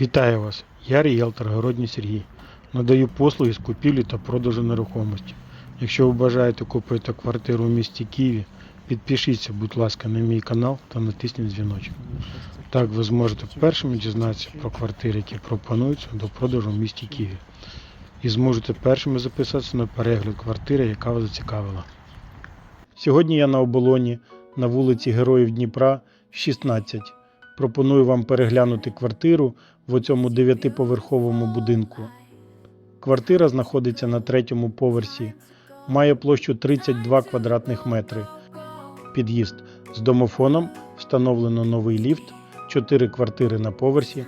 Вітаю вас! Я ріелтор Городній Сергій. Надаю послуги з купівлі та продажу нерухомості. Якщо ви бажаєте купити квартиру в місті Києві, підпишіться, будь ласка, на мій канал та натисніть дзвіночок. Так ви зможете першими дізнатися про квартири, які пропонуються до продажу в місті Києві. І зможете першими записатися на перегляд квартири, яка вас зацікавила. Сьогодні я на оболоні на вулиці Героїв Дніпра 16. Пропоную вам переглянути квартиру в оцьому дев'ятиповерховому будинку. Квартира знаходиться на третьому поверсі, має площу 32 квадратних метри. Під'їзд з домофоном, встановлено новий ліфт, 4 квартири на поверсі.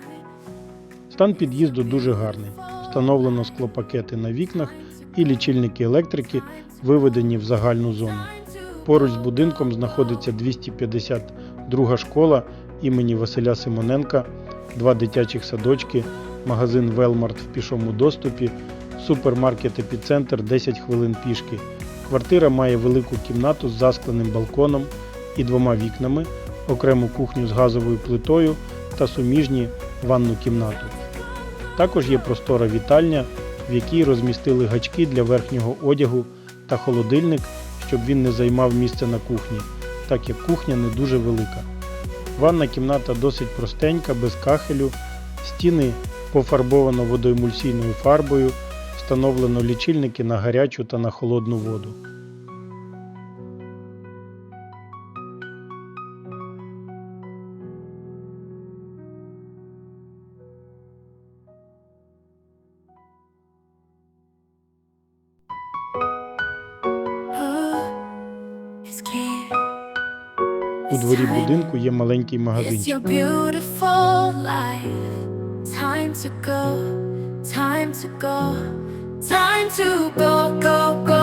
Стан під'їзду дуже гарний. Встановлено склопакети на вікнах і лічильники електрики, виведені в загальну зону. Поруч з будинком знаходиться 252 школа імені Василя Симоненка, два дитячих садочки, магазин Велмарт в пішому доступі, супермаркет Епіцентр 10 хвилин пішки. Квартира має велику кімнату з заскленим балконом і двома вікнами, окрему кухню з газовою плитою та суміжні ванну кімнату. Також є простора вітальня, в якій розмістили гачки для верхнього одягу та холодильник, щоб він не займав місце на кухні, так як кухня не дуже велика. Ванна кімната досить простенька, без кахелю, стіни пофарбовано водоемульсійною фарбою, встановлено лічильники на гарячу та на холодну воду. У дворі будинку є маленький магазинчик. Time to go, go, go.